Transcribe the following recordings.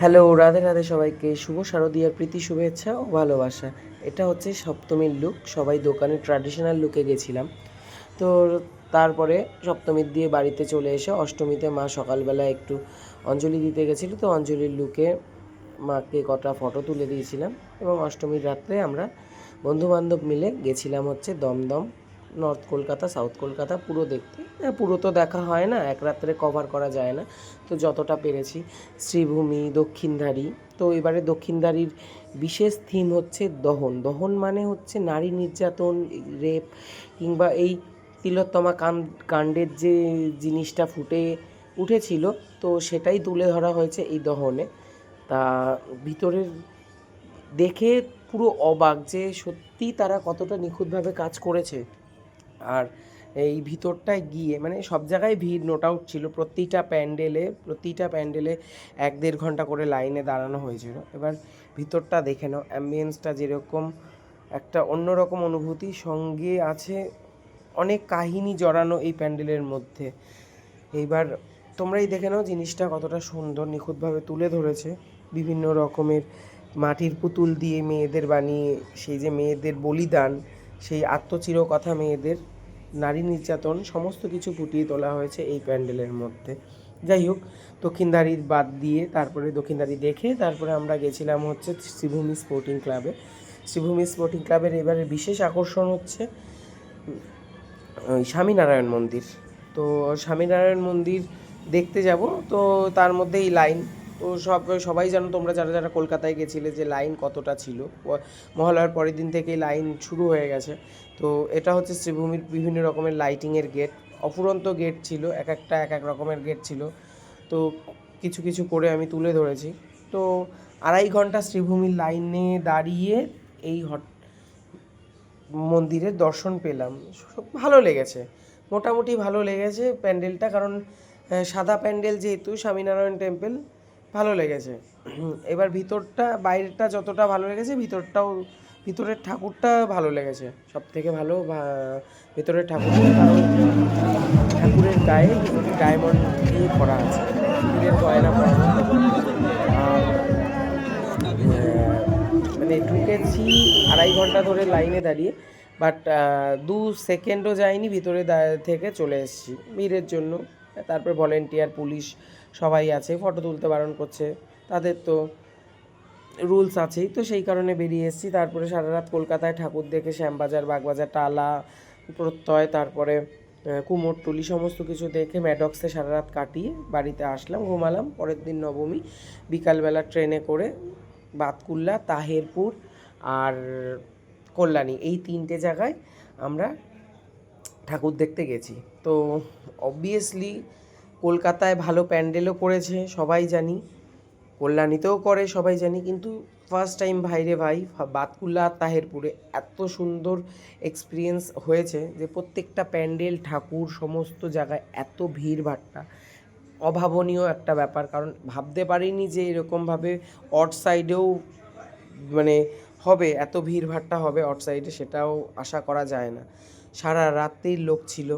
Hello, Radhe Radhe সবাইকে। শুভ শারদীয়ার প্রীতি, শুভেচ্ছা ও ভালোবাসা। এটা হচ্ছে সপ্তমীর লুক সবাই দোকানে ট্র্যাডিশনাল লুকে গেছিলাম। তো তারপরে সপ্তমীর দিয়ে বাড়িতে চলে এসে অষ্টমীতে মা সকালবেলা একটু অঞ্জলি দিতে গেছিল। তো অঞ্জলির লুকে মাকে কটা ফটো তুলে দিয়েছিলাম এবং অষ্টমীর রাত্রে আমরা বন্ধুবান্ধব মিলে গেছিলাম হচ্ছে দমদম। নর্থ কলকাতা সাউথ কলকাতা পুরো দেখতে। হ্যাঁ, পুরো তো দেখা হয় না এক রাত্রে কভার করা যায় না। তো যতটা পেরেছি শ্রীভূমি দক্ষিণধারী। তো এবারে দক্ষিণধারীর বিশেষ থিম হচ্ছে দহন। দহন মানে হচ্ছে নারী নির্যাতন রেপ কিংবা এই তিলোত্তমা কান- কাণ্ডের যে জিনিসটা ফুটে উঠেছিল তো সেটাই তুলে ধরা হয়েছে এই দহনে। তা ভিতরের দেখে পুরো অবাক যে সত্যি তারা কতটা নিখুঁতভাবে কাজ করেছে। আর এই ভিতরটায় গিয়ে মানে সব জায়গায় ভিড় নোট আউট ছিল। প্রতিটা প্যান্ডেলে প্রতিটা প্যান্ডেলে এক দেড় ঘণ্টা করে লাইনে দাঁড়ানো হয়েছিল। এবার ভিতরটা দেখে নাও অ্যাম্বিয়েন্সটা যেরকম একটা অন্যরকম অনুভূতি। সঙ্গে আছে অনেক কাহিনী জড়ানো এই প্যান্ডেলের মধ্যে। এইবার তোমরাই দেখে নাও জিনিসটা কতটা সুন্দর, নিখুঁতভাবে তুলে ধরেছে। বিভিন্ন রকমের মাটির পুতুল দিয়ে মেয়েদের বানিয়ে, সেই যে মেয়েদের বলিদান সেই আত্মচিরকথা মেয়েদের, নারী নির্যাতন, সমস্ত কিছু ফুটিয়ে তোলা হয়েছে এই প্যান্ডেলের মধ্যে। যাই হোক দক্ষিণদারির বাদ দিয়ে তারপরে দক্ষিণদারি দেখে তারপরে আমরা গেছিলাম হচ্ছে শ্রীভূমি স্পোর্টিং ক্লাবে শ্রীভূমি স্পোর্টিং ক্লাবের এবারে বিশেষ আকর্ষণ হচ্ছে স্বামীনারায়ণ মন্দির। তো স্বামীনারায়ণ মন্দির দেখতে যাব। তো তার মধ্যে এই লাইন তো সব, সবাই জানো তোমরা যারা যারা কলকাতায় গেছিলে যে লাইন কতটা ছিল। মহালয়ার পরের দিন থেকেই লাইন শুরু হয়ে গেছে। তো এটা হচ্ছে শ্রীভূমির বিভিন্ন রকমের লাইটিংয়ের গেট অফুরন্ত গেট ছিল, এক একটা, এক এক রকমের গেট ছিল। তো কিছু কিছু করে আমি তুলে ধরেছি। তো আড়াই ঘণ্টা শ্রীভূমির লাইনে দাঁড়িয়ে এই হট, মন্দিরের দর্শন পেলাম। ভালো লেগেছে। মোটামুটি ভালো লেগেছে প্যান্ডেলটা, কারণ সাদা প্যান্ডেল যেহেতু স্বামীনারায়ণ টেম্পল ভালো লেগেছে। এবার ভিতরটা বাইরেটা যতটা ভালো লেগেছে, ভিতরটাও, ভিতরের ঠাকুরটা ভালো লেগেছে। সব থেকে ভালো ভিতরের কারণ ঠাকুরের গায়ে ডায়মন্ড দিয়ে করা আছে। গয়না মানে ঢুকেছি আড়াই ঘণ্টা ধরে লাইনে দাঁড়িয়ে বাট দু সেকেন্ডও যায়নি, ভিতরে থেকে চলে এসেছি। ভিড়ের জন্য। তারপর ভলেন্টিয়ার পুলিশ সবাই আছে ফটো তুলতে বারণ করছে। তাদের তো রুলস আছেই, তো সেই কারণে বেরিয়ে এসেছি। তারপরে সারা রাত কলকাতায় ঠাকুর দেখে, শ্যামবাজার, বাগবাজার, টালা, প্রত্যয়, তারপরে কুমোরটুলি, সমস্ত কিছু দেখে ম্যাডক্সে সারা রাত কাটিয়ে বাড়িতে আসলাম, ঘুমালাম। পরের দিন নবমী, বিকালবেলা ট্রেনে করে বাতকুল্লা, তাহেরপুর আর কল্যাণী, এই তিনটে জায়গায় আমরা ঠাকুর দেখতে গেছি। তো অবভিয়াসলি কলকাতায় ভালো প্যান্ডেলও করেছে, সবাই জানি। কল্যাণীতেও করে, সবাই জানি। কিন্তু ফার্স্ট টাইম ভাইরে ভাই, বাতকুল্লা তাহেরপুরে এত সুন্দর এক্সপিরিয়েন্স হয়েছে যে প্রত্যেকটা প্যান্ডেল, ঠাকুর, সমস্ত জায়গায় এত ভিড় ভাট্টা। অভাবনীয় একটা ব্যাপার, কারণ ভাবতে পারিনি যে এরকমভাবে অট সাইডেও মানে হবে, এত ভিড় ভাট্টা হবে অট সাইডে সেটাও আশা করা যায় না। সারা রাত্রির লোক ছিল।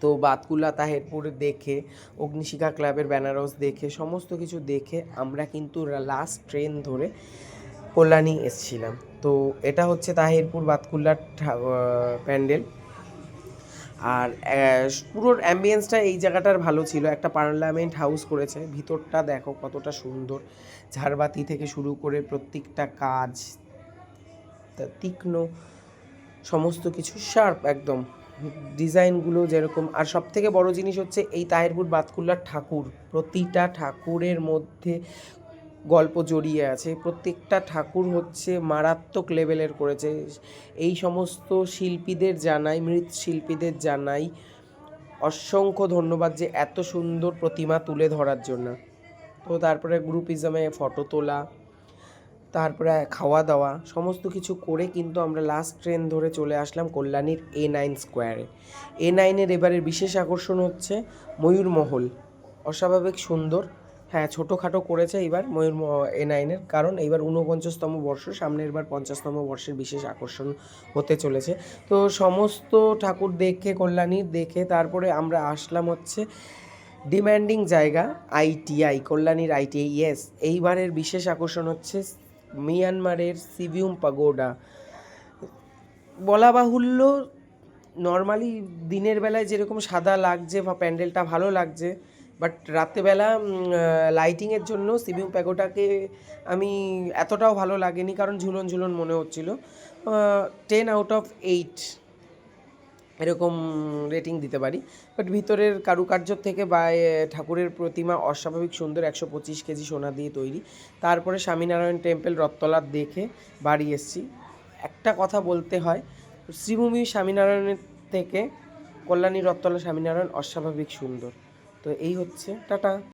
তো বাতকুল্লা তাহেরপুর দেখে, অগ্নিশিখা ক্লাবের বেনারস দেখে, সমস্ত কিছু দেখে আমরা কিন্তু লাস্ট ট্রেন ধরে কল্যাণী এসছিলাম। তো এটা হচ্ছে তাহিরপুর বাতকুল্লার প্যান্ডেল। আর পুরো অ্যাম্বিয়েন্সটা এই জায়গাটার ভালো ছিল। একটা পার্লামেন্ট হাউস করেছে। ভিতরটা দেখো কতটা সুন্দর। ঝাড়বাতি থেকে শুরু করে প্রত্যেকটা কাজ তীক্ষ্ণ সমস্ত কিছু শার্প একদম। ডিজাইনগুলো যেরকম, আর সব থেকে বড় জিনিস হচ্ছে এই তাহেরপুর বাতকুল্লার ঠাকুর। প্রতিটা ঠাকুরের মধ্যে গল্প জড়িয়ে আছে। প্রত্যেকটা ঠাকুর হচ্ছে মারাত্মক লেভেলের করেছে। এই সমস্ত শিল্পীদের জানাই মৃৎশিল্পীদের জানাই অসংখ্য ধন্যবাদ যে এত সুন্দর প্রতিমা তুলে ধরার জন্য। তো তারপরে গ্রুপ গ্রুপিজমে ফটো তোলা। তারপরে খাওয়া দাওয়া সমস্ত কিছু করে কিন্তু আমরা লাস্ট ট্রেন ধরে চলে আসলাম কল্যাণীর এ নাইন স্কোয়ারে এ। নাইনের এবারের বিশেষ আকর্ষণ হচ্ছে ময়ূরমহল অস্বাভাবিক সুন্দর। হ্যাঁ ছোটোখাটো করেছে এবার ময়ূর এ নাইনের কারণ এইবার ঊনপঞ্চাশতম বর্ষ, সামনের বার পঞ্চাশতম বর্ষের বিশেষ আকর্ষণ হতে চলেছে। তো সমস্ত ঠাকুর দেখে কল্যাণীর দেখে, তারপরে আমরা আসলাম হচ্ছে ডিম্যান্ডিং জায়গা আইটিআই কল্যাণীর আইটিআই ইয়েস এইবারের বিশেষ আকর্ষণ হচ্ছে মিয়ানমারের সিভিউম পাগোডা। বলা বাহুল্য, নর্মালি দিনের বেলায় যেরকম সাদা লাগছে বা প্যান্ডেলটা ভালো লাগছে, বাট রাত্রেবেলা লাইটিংয়ের জন্য সিভিউম প্যাগোটাকে আমি এতটাও ভালো লাগেনি, কারণ ঝুলন ঝুলন মনে হচ্ছিল। টেন আউট অফ এইট এরকম রেটিং দিতে পারি। বাট ভিতরের কারুকার্য থেকে বা ঠাকুরের প্রতিমা অস্বাভাবিক সুন্দর একশো পঁচিশ কেজি সোনা দিয়ে তৈরি। তারপরে স্বামীনারায়ণ টেম্পল রথতলা দেখে বাড়ি এসেছি। একটা কথা বলতে হয়, শ্রীভূমি স্বামীনারায়ণের থেকে কল্যাণী রথতলা স্বামীনারায়ণ অস্বাভাবিক সুন্দর। তো এই হচ্ছে, টাটা।